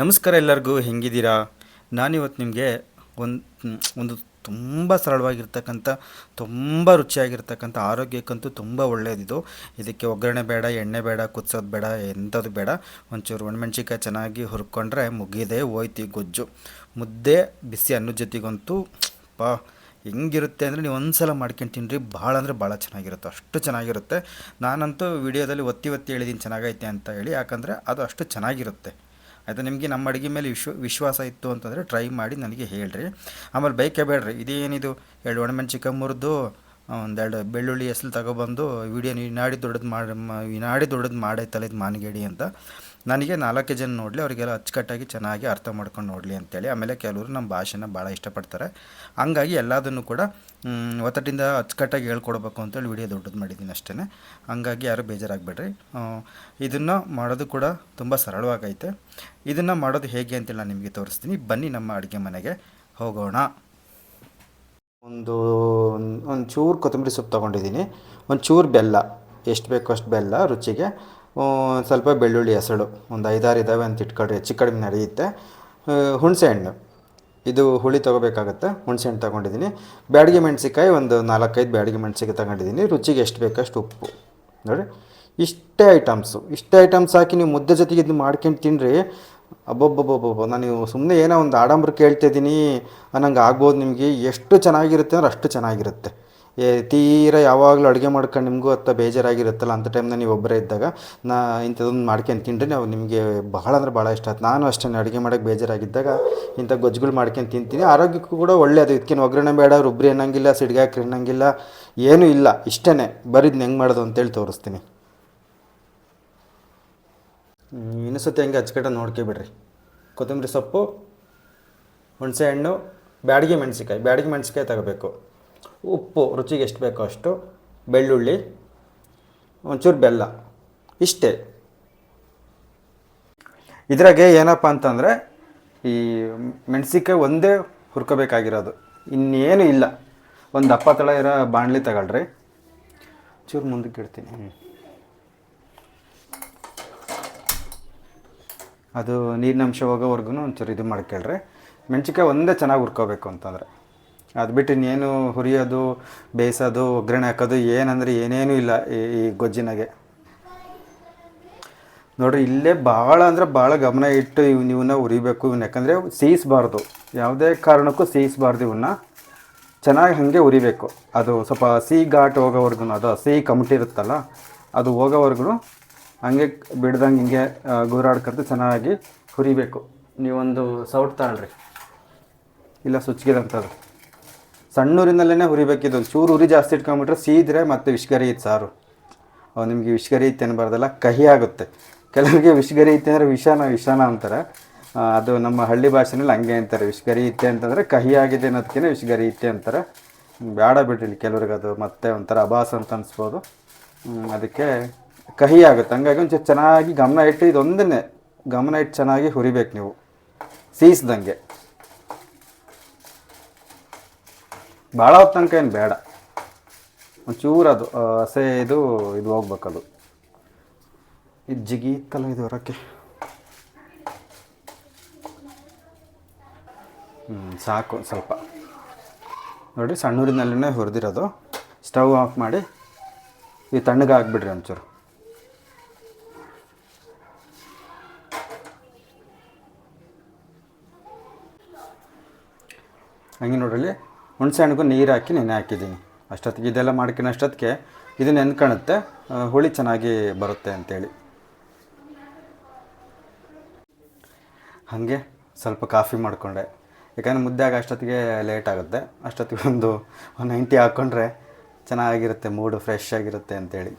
ನಮಸ್ಕಾರ ಎಲ್ಲರಿಗೂ, ಹೆಂಗಿದ್ದೀರಾ? ನಾನಿವತ್ತು ನಿಮಗೆ ಒಂದು ಒಂದು ತುಂಬ ಸರಳವಾಗಿರ್ತಕ್ಕಂಥ, ತುಂಬ ರುಚಿಯಾಗಿರ್ತಕ್ಕಂಥ, ಆರೋಗ್ಯಕ್ಕಂತೂ ತುಂಬ ಒಳ್ಳೆಯದಿದು. ಇದಕ್ಕೆ ಒಗ್ಗರಣೆ ಬೇಡ, ಎಣ್ಣೆ ಬೇಡ, ಕುದಿಸೋದು ಬೇಡ, ಎಂಥದ್ದು ಬೇಡ. ಒಂಚೂರು ಒಣಮೆಣ್ಸಿಕಾಯಿ ಚೆನ್ನಾಗಿ ಹುರ್ಕೊಂಡ್ರೆ ಮುಗಿದೆ ಹೋಯ್ತು ಗೊಜ್ಜು. ಮುದ್ದೆ, ಬಿಸಿ ಅನ್ನದ ಜೊತೆಗಂತೂ, ಪಾ, ಹೆಂಗಿರುತ್ತೆ ಅಂದರೆ ನೀವು ಒಂದು ಸಲ ಮಾಡ್ಕೊಂಡು ತಿನ್ನಿರಿ ಭಾಳ ಅಂದರೆ ಭಾಳ ಚೆನ್ನಾಗಿರುತ್ತೆ. ಅಷ್ಟು ಚೆನ್ನಾಗಿರುತ್ತೆ. ನಾನಂತೂ ವಿಡಿಯೋದಲ್ಲಿ ಒತ್ತಿ ಒತ್ತಿ ಹೇಳಿದ್ದೀನಿ ಚೆನ್ನಾಗೈತೆ ಅಂತ ಹೇಳಿ. ಯಾಕಂದರೆ ಅದು ಅಷ್ಟು ಚೆನ್ನಾಗಿರುತ್ತೆ. ಆಯಿತಾ ನಿಮಗೆ ನಮ್ಮ ಅಡುಗೆ ಮೇಲೆ ವಿಶ್ವ, ವಿಶ್ವಾಸ ಇತ್ತು ಅಂತಂದರೆ ಟ್ರೈ ಮಾಡಿ ನನಗೆ ಹೇಳ್ರಿ. ಆಮೇಲೆ ಬೈಕೆ ಬೇಡ್ರಿ. ಇದೇನಿದು? ಎರಡು ಒಣಮೆಣ್ಸಿಕಾಯಿ ಮುರಿದು, ಒಂದೆರಡು ಬೆಳ್ಳುಳ್ಳಿ ಹೆಸಲು ತಗೊಬಂದು, ವಿಡಿಯೋ ನೀ, ನಾಡಿ ದೊಡ್ಡದು ಮಾಡಿ ನಾಡಿ ದೊಡ್ಡದು ಮಾಡೈತಲ್ಲ ಇದು ಮಾನಗೇಡಿ ಅಂತ. ನನಗೆ ನಾಲ್ಕು ಜನ ನೋಡಲಿ, ಅವರಿಗೆಲ್ಲ ಅಚ್ಚುಕಟ್ಟಾಗಿ ಚೆನ್ನಾಗಿ ಅರ್ಥ ಮಾಡ್ಕೊಂಡು ನೋಡಲಿ ಅಂತೇಳಿ. ಆಮೇಲೆ ಕೆಲವರು ನಮ್ಮ ಭಾಷೆನ ಭಾಳ ಇಷ್ಟಪಡ್ತಾರೆ. ಹಂಗಾಗಿ ಎಲ್ಲದನ್ನು ಕೂಡ ಒತ್ತಟ್ಟಿಂದ ಅಚ್ಚುಕಟ್ಟಾಗಿ ಹೇಳ್ಕೊಡ್ಬೇಕು ಅಂತೇಳಿ ವಿಡಿಯೋ ದೊಡ್ಡದು ಮಾಡಿದ್ದೀನಿ ಅಷ್ಟೇ ಹಂಗಾಗಿ ಯಾರು ಬೇಜಾರಾಗಬೇಡ್ರಿ. ಇದನ್ನು ಮಾಡೋದು ಕೂಡ ತುಂಬ ಸರಳವಾಗೈತೆ. ಇದನ್ನು ಮಾಡೋದು ಹೇಗೆ ಅಂತೇಳಿ ನಾನು ನಿಮಗೆ ತೋರಿಸ್ತೀನಿ. ಬನ್ನಿ ನಮ್ಮ ಅಡುಗೆ ಮನೆಗೆ ಹೋಗೋಣ. ಒಂದು ಒಂದು ಚೂರು ಕೊತ್ತಂಬರಿ ಸೊಪ್ಪು ತೊಗೊಂಡಿದ್ದೀನಿ. ಒಂದು ಚೂರು ಬೆಲ್ಲ, ಎಷ್ಟು ಬೇಕೋ ಅಷ್ಟು ಬೆಲ್ಲ ರುಚಿಗೆ. ಸ್ವಲ್ಪ ಬೆಳ್ಳುಳ್ಳಿ ಹೆಸಳು ಒಂದು ಐದಾರು ಇದ್ದಾವೆ ಅಂತ ಇಟ್ಕೊಳ್ರಿ. ಹೆಚ್ಚು ಕಡಿಮೆ ನಡೆಯುತ್ತೆ. ಆ, ಹುಣಸೆ ಹಣ್ಣು. ಇದು ಹುಳಿ ತೊಗೋಬೇಕಾಗತ್ತೆ. ಹುಣಸೆ ಹಣ್ಣು ತೊಗೊಂಡಿದ್ದೀನಿ. ಬ್ಯಾಡಿಗೆ ಮೆಣಸಿಕಾಯಿ ಒಂದು ನಾಲ್ಕೈದು ಬ್ಯಾಡಿಗೆ ಮೆಣಸಿಕಾಯಿ ತಗೊಂಡಿದ್ದೀನಿ. ರುಚಿಗೆ ಎಷ್ಟು ಬೇಕಷ್ಟು ಉಪ್ಪು. ನೋಡಿ ಇಷ್ಟೇ ಐಟಮ್ಸು. ಇಷ್ಟೇ ಐಟಮ್ಸ್ ಹಾಕಿ ನೀವು ಮುದ್ದೆ ಜೊತೆಗೆ ಇದು ಮಾಡ್ಕೊಂಡು ತಿನ್ನಿರಿ ಅಬ್ಬೊಬ್ಬೊಬ್ಬೊಬ್ಬೊಬ್ಬ ನಾನು ಸುಮ್ಮನೆ ಏನೋ ಒಂದು ಆಡಂಬರ ಕೇಳ್ತಿದ್ದೀನಿ. ಅನ್ನಂಗೆ ಆಗ್ಬೋದು ನಿಮಗೆ. ಎಷ್ಟು ಚೆನ್ನಾಗಿರುತ್ತೆ ಅಂದ್ರೆ ಅಷ್ಟು ಚೆನ್ನಾಗಿರುತ್ತೆ. ಏ ತೀರಾ ಯಾವಾಗಲೂ ಅಡುಗೆ ಮಾಡ್ಕೊಂಡು ನಿಮಗೂ ಅತ್ತ ಬೇಜಾರಾಗಿರುತ್ತಲ್ಲ ಅಂಥ ಟೈಮ್ನ ನೀವು ಒಬ್ಬರೇ ಇದ್ದಾಗ ನಾ ಇಂಥದ್ದೊಂದು ಮಾಡ್ಕೊಂಡು ತಿಂದರೆ ನಾವು ನಿಮಗೆ ಬಹಳ ಅಂದರೆ ಭಾಳ ಇಷ್ಟ ಆಯ್ತು ನಾನು ಅಷ್ಟೇ ಅಡುಗೆ ಮಾಡೋಕ್ಕೆ ಬೇಜಾರಾಗಿದ್ದಾಗ ಇಂಥ ಗೊಜ್ಜುಗಳು ಮಾಡ್ಕೊಂಡು ತಿಂತೀನಿ. ಆರೋಗ್ಯಕ್ಕೂ ಕೂಡ ಒಳ್ಳೆಯದು ಇದಕ್ಕೇನು ಒಗ್ಗರಣೆ ಬೇಡ ರುಬ್ರಿ ಅನ್ನಂಗಿಲ್ಲ ಸಿಡ್ಗಾಕ್ರಿ ಅನ್ನಂಗಿಲ್ಲ ಏನೂ ಇಲ್ಲ. ಇಷ್ಟೇ ಬರೀದ್ನ ಹೆಂಗೆ ಮಾಡೋದು ಅಂತೇಳಿ ತೋರಿಸ್ತೀನಿ. ಹ್ಮ್, ಇನ್ನೂ ಸತಿ ಹಂಗೆ ಅಚ್ಚಕಟ್ಟ ನೋಡ್ಕೊಬಿಡ್ರಿ ಕೊತ್ತಂಬರಿ ಸೊಪ್ಪು ಹುಣಸೆ ಹಣ್ಣು ಬ್ಯಾಡಿಗೆ ಮೆಣಸಿಕಾಯಿ ಬ್ಯಾಡಿಗೆ ಮೆಣಸಿಕಾಯಿ ತಗೋಬೇಕು. ಉಪ್ಪು ರುಚಿಗೆ ಎಷ್ಟು ಬೇಕೋ ಅಷ್ಟು, ಬೆಳ್ಳುಳ್ಳಿ, ಒಂಚೂರು ಬೆಲ್ಲ, ಇಷ್ಟೇ. ಇದ್ರಾಗೆ ಏನಪ್ಪ ಅಂತಂದರೆ, ಈ ಮೆಣಸಿಕಾಯಿ ಒಂದೇ ಹುರ್ಕೋಬೇಕಾಗಿರೋದು. ಇನ್ನೇನು ಇಲ್ಲ. ಒಂದು ದಪ್ಪ ತಳ ಇರೋ ಬಾಣಲಿ ತಗೊಳ್ರಿ. ಚೂರು ಮುಂದಕ್ಕೆ ಇಡ್ತೀನಿ. ಅದು ನೀರಿನಂಶ ಹೋಗೋವರೆಗೂ ಒಂಚೂರು ಇದು ಮಾಡ್ಕೊಳ್ರಿ. ಮೆಣಸಿನ್ಕಾಯಿ ಒಂದೇ ಚೆನ್ನಾಗಿ ಹುರ್ಕೋಬೇಕು ಅಂತಂದರೆ. ಅದು ಬಿಟ್ಟು ಇನ್ನೇನು ಹುರಿಯೋದು, ಬೇಯಿಸೋದು, ಒಗ್ಗರಣೆ ಹಾಕೋದು, ಏನಂದರೆ ಏನೇನೂ ಇಲ್ಲ ಈ ಗೊಜ್ಜಿನಾಗೆ. ನೋಡ್ರಿ, ಇಲ್ಲೇ ಭಾಳ ಅಂದರೆ ಭಾಳ ಗಮನ ಇಟ್ಟು ಇವ್ ಇವನ್ನ ಉರಿಬೇಕು ಇವನ್ನ ಯಾಕಂದರೆ ಸೇಯಿಸಬಾರ್ದು ಯಾವುದೇ ಕಾರಣಕ್ಕೂ ಸೇಯಿಸಬಾರ್ದು ಇವನ್ನ ಚೆನ್ನಾಗಿ ಹಾಗೆ ಉರಿಬೇಕು ಅದು ಸ್ವಲ್ಪ ಸಿಹಿ ಘಾಟ್ ಹೋಗೋವರೆಗೂ ಅದು ಸಿಹಿ ಕಮಟಿರುತ್ತಲ್ಲ ಅದು ಹೋಗೋವರೆಗೂ ಹಂಗೆ ಬಿಡ್ದಂಗೆ ಹಿಂಗೆ ಗೂರಾಡ್ಕಂತ ಚೆನ್ನಾಗಿ ಹುರಿಬೇಕು. ನೀವೊಂದು ಸೌಟ್ ತಾಳ್ರಿ ಇಲ್ಲ ಸುಚ್ಗಿದಂಥದ್ದು ಸಣ್ಣೂರಿನಲ್ಲೇ ಹುರಿಬೇಕಿದ್ದು ಚೂರು ಉರಿ ಜಾಸ್ತಿ ಇಟ್ಕೊಂಡ್ಬಿಟ್ರೆ ಸೀದ್ರೆ ಮತ್ತೆ ವಿಷ್ಗರಿ ಇತ್ತು ಸಾರು. ಅವು ನಿಮಗೆ ವಿಷ್ಗರಿ ಇತ್ತು ಅನ್ಬಾರ್ದಲ್ಲ ಕಹಿ ಆಗುತ್ತೆ. ಕೆಲವರಿಗೆ ವಿಷ್ಗರಿ ಇತ್ತೆ ಅಂದರೆ ವಿಷಾನ ವಿಷಾನ ಅಂತಾರೆ. ಅದು ನಮ್ಮ ಹಳ್ಳಿ ಭಾಷೆನಲ್ಲಿ ಹಂಗೆ ಅಂತಾರೆ. ವಿಷ್ಗರಿ ಇತ್ತೆ ಅಂತಂದರೆ ಕಹಿ ಆಗಿದೆ ಅನ್ನೋದಕ್ಕಿಂತ ವಿಷ್ಗರಿ ಇತ್ತೆ ಅಂತಾರೆ ಬೇಡ ಬಿಡ್ರಿ ಕೆಲವ್ರಿಗೆ ಅದು ಮತ್ತೆ ಒಂಥರ ಅಭಾಸ ಅಂತ ಅನಿಸ್ಬೋದು. ಅದಕ್ಕೆ ಕಹಿ ಆಗುತ್ತೆ. ಹಂಗಾಗಿ ಒಂಚೂರು ಚೆನ್ನಾಗಿ ಗಮನ ಇಟ್ಟು ಇದೊಂದನ್ನೇ, ಗಮನ ಇಟ್ಟು ಚೆನ್ನಾಗಿ ಹುರಿಬೇಕು ನೀವು. ಸೀಸ್ದಂಗೆ. ಭಾಳ ಹೊತ್ತು ತನಕ ಏನು ಬೇಡ. ಒಂಚೂರು ಅದು ಹಸೆ ಇದು ಇದು ಹೋಗ್ಬೇಕದು. ಇದು ಜಿಗಿ ಇದು ಹೊರಕ್ಕೆ. ಹ್ಞೂ ಸಾಕು ಸ್ವಲ್ಪ. ನೋಡಿ ಸಣ್ಣೂರಿನಲ್ಲೇ ಹುರಿದಿರೋದು. ಸ್ಟವ್ ಆಫ್ ಮಾಡಿ ಈ ತಣ್ಣಗೆ ಹಾಕ್ಬಿಡ್ರಿ ಒಂಚೂರು. ಹಂಗೆ ನೋಡ್ರಲ್ಲಿ ಹುಣಸೆ ಹಣ್ಣಿಗೂ ನೀರು ಹಾಕಿ ನೆನೆ ಹಾಕಿದ್ದೀನಿ. ಅಷ್ಟೊತ್ತಿಗೆ ಇದೆಲ್ಲ ಮಾಡ್ಕೊಂಡು ಅಷ್ಟೊತ್ತಿಗೆ ಇದು ನೆನ್ಕಣುತ್ತೆ ಹುಳಿ ಚೆನ್ನಾಗಿ ಬರುತ್ತೆ ಅಂತೇಳಿ. ಹಾಗೆ ಸ್ವಲ್ಪ ಕಾಫಿ ಮಾಡಿಕೊಂಡೆ. ಯಾಕಂದರೆ ಮುದ್ದೆ ಆಗ ಅಷ್ಟೊತ್ತಿಗೆ ಲೇಟ್ ಆಗುತ್ತೆ. ಅಷ್ಟೊತ್ತಿಗೆ ಒಂದು ಒನ್ ನೈಂಟಿ ಹಾಕ್ಕೊಂಡ್ರೆ ಚೆನ್ನಾಗಿರುತ್ತೆ ಮೂಡು ಫ್ರೆಶ್ ಆಗಿರುತ್ತೆ ಅಂತೇಳಿ.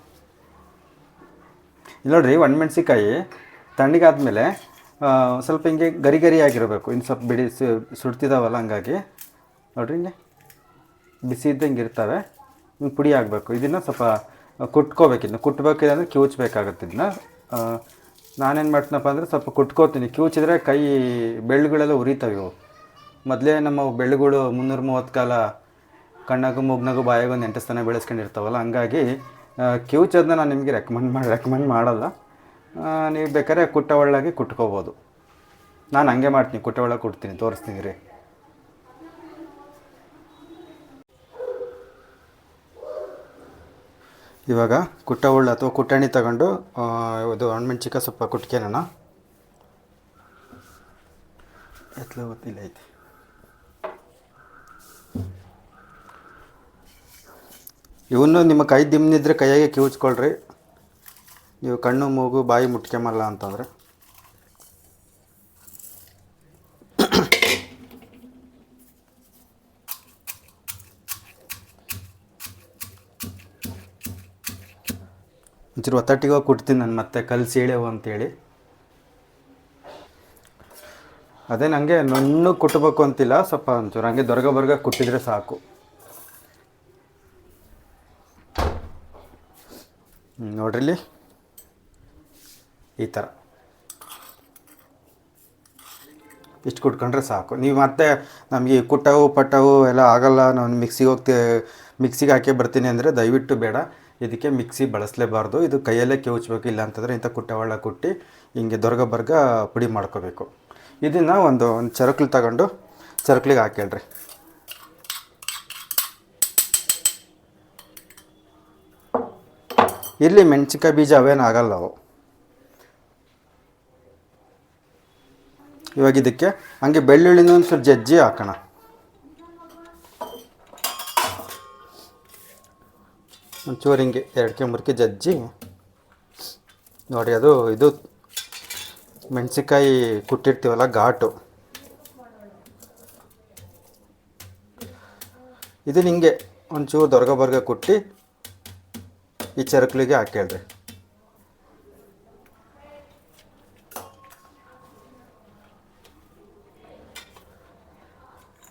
ಇಲ್ಲಿ ನೋಡ್ರಿ ಒಣಮೆಣ್ಸಿಕಾಯಿ ತಣ್ಣಗಾದ್ಮೇಲೆ ಮೇಲೆ ಸ್ವಲ್ಪ ಹಿಂಗೆ ಗರಿ ಗರಿ ಆಗಿರಬೇಕು. ಇನ್ನು ಸ್ವಲ್ಪ ಬಿಡಿ ಸುಡ್ತಿದ್ದಾವಲ್ಲ ಹಂಗಾಗಿ. ನೋಡ್ರಿ ಹಿಂಗೆ. ಬಿಸಿ ಇದ್ದಂಗೆ ಇರ್ತವೆ ಹಿಂಗೆ ಪುಡಿ ಆಗಬೇಕು ಇದನ್ನು ಸ್ವಲ್ಪ ಕುಟ್ಕೋಬೇಕು ಇದನ್ನ. ಕುಟ್ಬೇಕಿದೆ ಅಂದರೆ ಕಿವುಚ್ಬೇಕಾಗತ್ತೆ ಇದನ್ನ. ನಾನೇನು ಮಾಡ್ತೀನಪ್ಪ ಅಂದರೆ ಸ್ವಲ್ಪ ಕುಟ್ಕೋತೀನಿ. ಕಿವುಚಿದ್ರೆ ಕೈ ಬೆಳ್ಳುಗಳೆಲ್ಲ ಉರಿತಾವೆ ಇವು. ಮೊದಲೇ ನಮ್ಮ ಬೆಳ್ಳುಗಳು ಮುನ್ನೂರ ಮೂವತ್ತು ಕಾಲ ಕಣ್ಣಾಗು ಮೂಗ್ನಾಗು ಬಾಯಿಗೂ ಸ್ಥಾನ ಬೆಳೆಸ್ಕೊಂಡಿರ್ತಾವಲ್ಲ, ಹಂಗಾಗಿ ಕಿವುಚದನ್ನ ನಾನು ನಿಮಗೆ ರೆಕಮೆಂಡ್ ಮಾಡಿ ರೆಕಮೆಂಡ್ ಮಾಡಲ್ಲ. ನೀವು ಬೇಕಾದ್ರೆ ಕುಟ್ಟ ಒಳ್ಳಾಗಿ ಕುಟ್ಕೋಬೋದು. ನಾನು ಹಂಗೆ ಮಾಡ್ತೀನಿ, ಕುಟ್ಟ ಒಳಗೆ ಕೊಡ್ತೀನಿ ತೋರಿಸ್ತೀನಿ ರೀ. ಇವಾಗ ಕುಟ್ಟ ಹುಳ್ಳು ಅಥವಾ ಕುಟ್ಟಣಿ ತಗೊಂಡು ಇದು ಹಣ್ಮೆಣ್ಸಿಕಾಯಿ ಸ್ವಲ್ಪ ಕುಟ್ಕೆನ ಎತ್ಲ ಗೊತ್ತಿಲ್ಲ ಐತಿ. ಇವನ್ನು ನಿಮ್ಮ ಕೈ ದಿಮ್ಮಿದ್ರೆ ಕೈಯಾಗೆ ಕಿವುಚ್ಕೊಳ್ರಿ. ನೀವು ಕಣ್ಣು, ಮೂಗು, ಬಾಯಿ ಮುಟ್ಕೊಂಬಲ್ಲ ಅಂತಂದರೆ. ಒಂಚೂರು ಒತ್ತಟ್ಟಿಗೆ ಕೊಡ್ತೀನಿ ನಾನು ಮತ್ತೆ ಕಲ್ಸಿ ಹೇಳೇವು ಅಂತೇಳಿ. ಅದೇ ನನಗೆ ನುಣ್ಣು ಕುಟ್ಟಬೇಕು ಅಂತಿಲ್ಲ, ಸ್ವಲ್ಪ ಒಂಚೂರು ಹಂಗೆ ದೊರಗ ಬರ್ಗ ಕುಟ್ಟಿದ್ರೆ ಸಾಕು. ನೋಡ್ರಿಲ್ಲಿ? ಈ ಥರ ಇಷ್ಟು ಕುಟ್ಕೊಂಡ್ರೆ ಸಾಕು. ನೀವು ಮತ್ತೆ ನಮಗೆ ಕುಟ್ಟವು ಪಟ್ಟವು ಎಲ್ಲ ಆಗಲ್ಲ, ನಾನು ಮಿಕ್ಸಿಗೆ ಹೋಗ್ತೀ ಮಿಕ್ಸಿಗೆ ಹಾಕಿ ಬರ್ತೀನಿ ಅಂದರೆ ದಯವಿಟ್ಟು ಬೇಡ. ಇದಕ್ಕೆ ಮಿಕ್ಸಿ ಬಳಸಲೇಬಾರ್ದು. ಇದು ಕೈಯಲ್ಲೇ ಕೆವುಚ್ಬೇಕು, ಇಲ್ಲ ಅಂತಂದರೆ ಇಂಥ ಕುಟ್ಟವಾಳ ಕುಟ್ಟಿ ಹಿಂಗೆ ದೊರಗ ಬರ್ಗ ಪುಡಿ ಮಾಡ್ಕೋಬೇಕು. ಇದನ್ನು ಒಂದು ಒಂದು ಚರಕ್ಲಿ ತಗೊಂಡು ಚರಕ್ಲಿಗೆ ಹಾಕೇಳ್ರಿ ಇರಲಿ ಮೆಣಸಿನ್ಕಾಯಿ ಬೀಜ ಅವೇನು ಆಗಲ್ಲ ಅವು. ಇವಾಗ ಇದಕ್ಕೆ ಹಂಗೆ ಬೆಳ್ಳುಳ್ಳಿನ ಸ್ವಲ್ಪ ಜಜ್ಜಿ ಹಾಕೋಣ. ಒಂಚೂರು ಹಿಂಗೆ ಎರಡಕ್ಕೆ ಮುರ್ಕೆ ಜಜ್ಜಿ, ನೋಡಿ ಅದು, ಇದು ಮೆಣಸಿನ್ಕಾಯಿ ಕುಟ್ಟಿರ್ತೀವಲ್ಲ ಘಾಟು. ಇದನ್ನ ಹಿಂಗೆ ಒಂಚೂರು ದೊರ್ಗ ಬರ್ಗ ಕುಟ್ಟಿ ಈ ಚರಕ್ಲಿಗೆ ಹಾಕೇಳ್ರಿ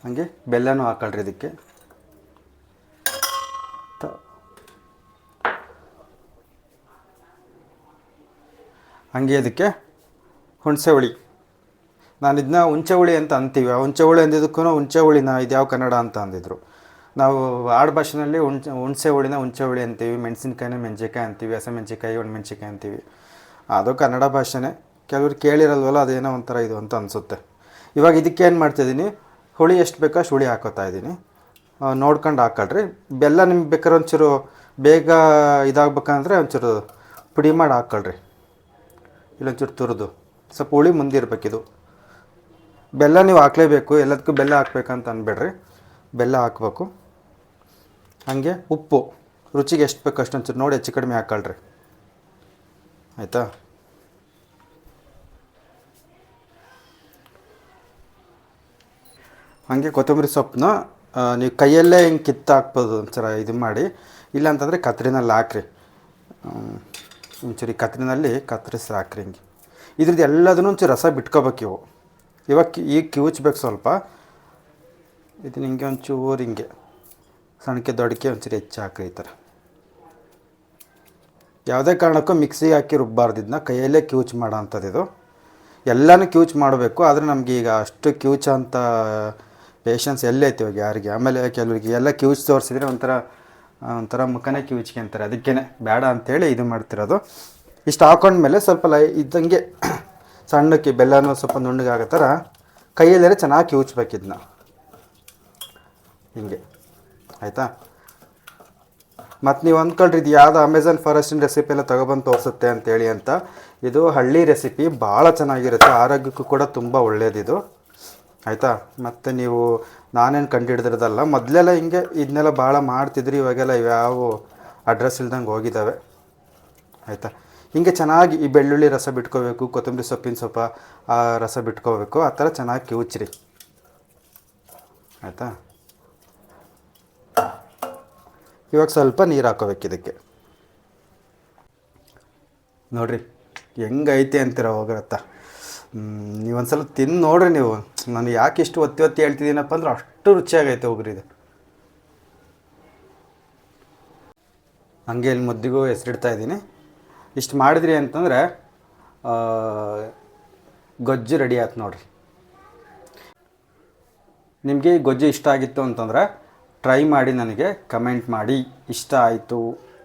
ಹಂಗೆ ಬೆಲ್ಲನೂ ಹಾಕೊಳ್ರಿ ಇದಕ್ಕೆ. ಹಂಗೆ ಇದಕ್ಕೆ ಹುಣಸೆ ಹುಳಿ ನಾನು ಇದನ್ನ ಹುಣಸೆ ಹುಳಿ ಅಂತ ಅಂತೀವಿ. ಆ ಹುಳಿ ಅಂದಿದ್ದಕ್ಕೂ ಹುಣಸೆ ಹುಳಿನ ಇದು ಯಾವ ಕನ್ನಡ ಅಂತ ಅಂದಿದ್ರು. ನಾವು ಆಡು ಭಾಷೆನಲ್ಲಿ ಹುಣ್ಸೆ ಹುಣಸೆ ಹುಳಿನ ಹುಣಸೆ ಹುಳಿ ಅಂತೀವಿ. ಮೆಣಸಿನ್ಕಾಯಿನ ಮೆಣಸಿನ್ಕಾಯಿ ಅಂತೀವಿ. ಹಸಿಮೆಣ್ಸಿನ್ಕಾಯಿ ಒಣಮೆಣ್ಸಿನ್ಕಾಯಿ ಅಂತೀವಿ. ಅದು ಕನ್ನಡ ಭಾಷೆನೇ. ಕೆಲವರು ಕೇಳಿರಲ್ವಲ್ಲ, ಅದೇನೋ ಒಂಥರ ಇದು ಅಂತ ಅನಿಸುತ್ತೆ. ಇವಾಗ ಇದಕ್ಕೆ ಏನು ಮಾಡ್ತಿದ್ದೀನಿ? ಹುಳಿ ಎಷ್ಟು ಬೇಕೋ ಅಷ್ಟು ಹುಳಿ ಹಾಕೋತಾ ಇದ್ದೀನಿ. ನೋಡ್ಕೊಂಡು ಹಾಕೊಳ್ರಿ. ಬೆಲ್ಲ ನಿಮ್ಗೆ ಬೇಕಾದ್ರೆ ಒಂಚೂರು ಬೇಗ ಇದಾಗ್ಬೇಕಂದ್ರೆ ಒಂಚೂರು ಪುಡಿ ಮಾಡಿ ಹಾಕ್ಕೊಳ್ರಿ ಇಲ್ಲೊಂಚೂರು ತುರಿದು. ಸ್ವಲ್ಪ ಹುಳಿ ಮುಂದಿರಬೇಕಿದು ಬೆಲ್ಲ ನೀವು ಹಾಕ್ಲೇಬೇಕು ಎಲ್ಲದಕ್ಕೂ ಬೆಲ್ಲ ಹಾಕ್ಬೇಕಂತ ಅನ್ಬೇಡ್ರಿ. ಬೆಲ್ಲ ಹಾಕ್ಬೇಕು. ಹಾಗೆ ಉಪ್ಪು, ರುಚಿಗೆ ಎಷ್ಟು ಬೇಕು ಅಷ್ಟು ಒಂಚೂರು ನೋಡಿ ಹೆಚ್ಚು ಕಡಿಮೆ ಹಾಕೊಳ್ರಿ. ಆಯಿತಾ? ಹಾಗೆ ಕೊತ್ತಂಬರಿ ಸೊಪ್ಪನ್ನ ನೀವು ಕೈಯಲ್ಲೇ ಹಿಂಗೆ ಕಿತ್ತಾಕ್ಬೋದು ಒಂಥರ ಇದು ಮಾಡಿ. ಇಲ್ಲಾಂತಂದರೆ ಕತ್ರಿನಲ್ಲಿ ಹಾಕ್ರಿ. ಒಂಚೂರು ಕತ್ರಿನಲ್ಲಿ ಕತ್ತರಿಸಿ ಹಾಕ್ರಿ ಹಿಂಗೆ ಇದ್ರದ್ದು ಎಲ್ಲದನ್ನೂ ಒಂಚೂರು ರಸ ಬಿಟ್ಕೋಬೇಕು ಇವು. ಇವಾಗ ಈಗ ಕಿವುಚ್ಬೇಕು ಸ್ವಲ್ಪ. ಇದನ್ನ ಹಿಂಗೆ ಒಂಚೂರು ಹಿಂಗೆ. ಸಣ್ಣಕ್ಕೆ ದೊಡ್ಡಕ್ಕೆ ಒಂಚೂರು ಹೆಚ್ಚು ಹಾಕ್ರಿ ಈ ಥರ. ಯಾವುದೇ ಕಾರಣಕ್ಕೂ ಮಿಕ್ಸಿಗೆ ಹಾಕಿ ರುಬ್ಬಾರ್ದು ಇದನ್ನ. ಕೈಯಲ್ಲೇ ಕ್ಯೂಚ್ ಮಾಡೋ ಅಂಥದ್ದು ಇದು. ಎಲ್ಲನೂ ಕ್ಯೂಚ್ ಮಾಡಬೇಕು. ಆದರೆ ನಮಗೆ ಈಗ ಅಷ್ಟು ಕ್ಯೂಚ್ ಅಂತ ಪೇಷನ್ಸ್ ಎಲ್ಲೈತೆ ಇವಾಗ ಯಾರಿಗೆ. ಆಮೇಲೆ ಕೆಲವರಿಗೆ ಎಲ್ಲ ಕ್ಯೂಚ್ ತೋರಿಸಿದ್ರೆ ಒಂಥರ ಒಂಥರ ಮುಖನೇ ಕಿವಿಚ್ಕೊಂತಾರೆ ಅದಕ್ಕೇ ಬೇಡ ಅಂತೇಳಿ ಇದು ಮಾಡ್ತಿರೋದು. ಇಷ್ಟು ಹಾಕೊಂಡ್ಮೇಲೆ ಸ್ವಲ್ಪ ಲೈ, ಇದ್ದಂಗೆ ಸಣ್ಣಕ್ಕೆ ಬೆಲ್ಲನೂ ಸ್ವಲ್ಪ ನುಣ್ಣಗಾಗೋ ಥರ ಕೈಯಲ್ಲೇ ಚೆನ್ನಾಗಿ ಕಿವುಚ್ಬೇಕು ಇದನ್ನ ಹಿಂಗೆ. ಆಯಿತಾ? ಮತ್ತು ನೀವು ಅಂದ್ಕೊಳ್ರಿ ಇದು ಯಾವುದು ಅಮೆಝಾನ್ ಫಾರೆಸ್ಟಿನ ರೆಸಿಪಿ ಎಲ್ಲ ತೊಗೊಬಂದು ತೋರಿಸುತ್ತೆ ಅಂತೇಳಿ ಅಂತ. ಇದು ಹಳ್ಳಿ ರೆಸಿಪಿ ಭಾಳ ಚೆನ್ನಾಗಿರುತ್ತೆ. ಆರೋಗ್ಯಕ್ಕೂ ಕೂಡ ತುಂಬ ಒಳ್ಳೆಯದಿದು ಆಯಿತಾ? ಮತ್ತು ನೀವು ನಾನೇನು ಕಂಡುಹಿಡಿದಿರೋದಲ್ಲ ಮೊದಲೆಲ್ಲ ಹಿಂಗೆ ಇದನ್ನೆಲ್ಲ ಭಾಳ ಮಾಡ್ತಿದ್ರಿ, ಇವಾಗೆಲ್ಲ ಯಾವ ಅಡ್ರೆಸ್ ಇಲ್ದಂಗೆ ಹೋಗಿದ್ದಾವೆ ಆಯಿತಾ? ಹಿಂಗೆ ಚೆನ್ನಾಗಿ ಈ ಬೆಳ್ಳುಳ್ಳಿ ರಸ ಬಿಟ್ಕೋಬೇಕು, ಕೊತ್ತಂಬರಿ ಸೊಪ್ಪಿನ ಸೊಪ್ಪ, ಆ ರಸ ಬಿಟ್ಕೋಬೇಕು, ಆ ಥರ ಚೆನ್ನಾಗಿ ಕಿವುಚ್ರಿ. ಆಯಿತಾ? ಇವಾಗ ಸ್ವಲ್ಪ ನೀರು ಹಾಕೋಬೇಕು ಇದಕ್ಕೆ. ನೋಡ್ರಿ, ಹೆಂಗೈತೆ ಅಂತೀರ ಹೋಗ್ರತ್ತ. ನೀವೊಂದ್ಸಲ ತಿಂದು ನೋಡ್ರಿ ನೀವು. ನಾನು ಯಾಕೆ ಇಷ್ಟು ಒತ್ತಿ ಒತ್ತಿ ಹೇಳ್ತಿದ್ದೀನಪ್ಪ ಅಂದ್ರೆ ಅಷ್ಟು ರುಚಿಯಾಗೈತೆ ಹೋಗ್ರಿ ಇದು. ಹಂಗೆ ಇಲ್ಲಿ ಮುದ್ದಿಗೂ ಹೆಸರಿಡ್ತಾ ಇದ್ದೀನಿ. ಇಷ್ಟು ಮಾಡಿದ್ರಿ ಅಂತಂದರೆ ಗೊಜ್ಜು ರೆಡಿ ಆಯ್ತು ನೋಡ್ರಿ. ನಿಮಗೆ ಗೊಜ್ಜು ಇಷ್ಟ ಆಗಿತ್ತು ಅಂತಂದರೆ, ಟ್ರೈ ಮಾಡಿ ನನಗೆ ಕಮೆಂಟ್ ಮಾಡಿ. ಇಷ್ಟ ಆಯಿತು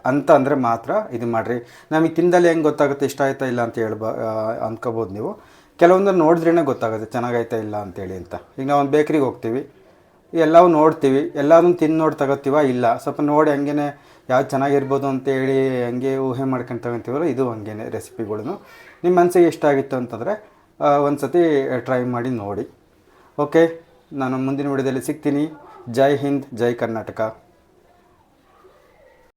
ಅಂತ ಅಂದರೆ ಮಾತ್ರ ಇದು ಮಾಡಿರಿ. ನಮಗೆ ತಿಂದಲ್ಲಿ ಹೆಂಗೆ ಗೊತ್ತಾಗುತ್ತೆ, ಇಷ್ಟ ಆಯ್ತಾ ಇಲ್ಲ ಅಂತ ಹೇಳ್ಬ ಅಂದ್ಕೋಬೋದು ನೀವು. ಕೆಲವೊಂದು ನೋಡಿದ್ರೇ ಗೊತ್ತಾಗುತ್ತೆ, ಚೆನ್ನಾಗೈತಾ ಇಲ್ಲ ಅಂತೇಳಿ ಅಂತ. ಈಗ ನಾವು ಒಂದು ಬೇಕ್ರಿಗೆ ಹೋಗ್ತೀವಿ, ಎಲ್ಲವೂ ನೋಡ್ತೀವಿ ಎಲ್ಲದನ್ನು ತಿಂದು ನೋಡಿ ತಗೋತೀವ ಇಲ್ಲ? ಸ್ವಲ್ಪ ನೋಡಿ ಹಂಗೇ ಯಾವ್ದು ಚೆನ್ನಾಗಿರ್ಬೋದು ಅಂತೇಳಿ ಹಂಗೆ ಊಹೆ ಮಾಡ್ಕೊಂಡು ತಗೊತೀವಲ್ಲ, ಇದು ಹಂಗೇ ರೆಸಿಪಿಗಳು ನಿಮ್ಮ ಮನಸ್ಸಿಗೆ ಇಷ್ಟ ಆಗಿತ್ತು ಅಂತಂದರೆ ಒಂದು ಸತಿ ಟ್ರೈ ಮಾಡಿ ನೋಡಿ. ಓಕೆ ನಾನು ಮುಂದಿನ ವಿಡಿಯೋದಲ್ಲಿ ಸಿಗ್ತೀನಿ. ಜೈ ಹಿಂದ್, ಜೈ ಕರ್ನಾಟಕ.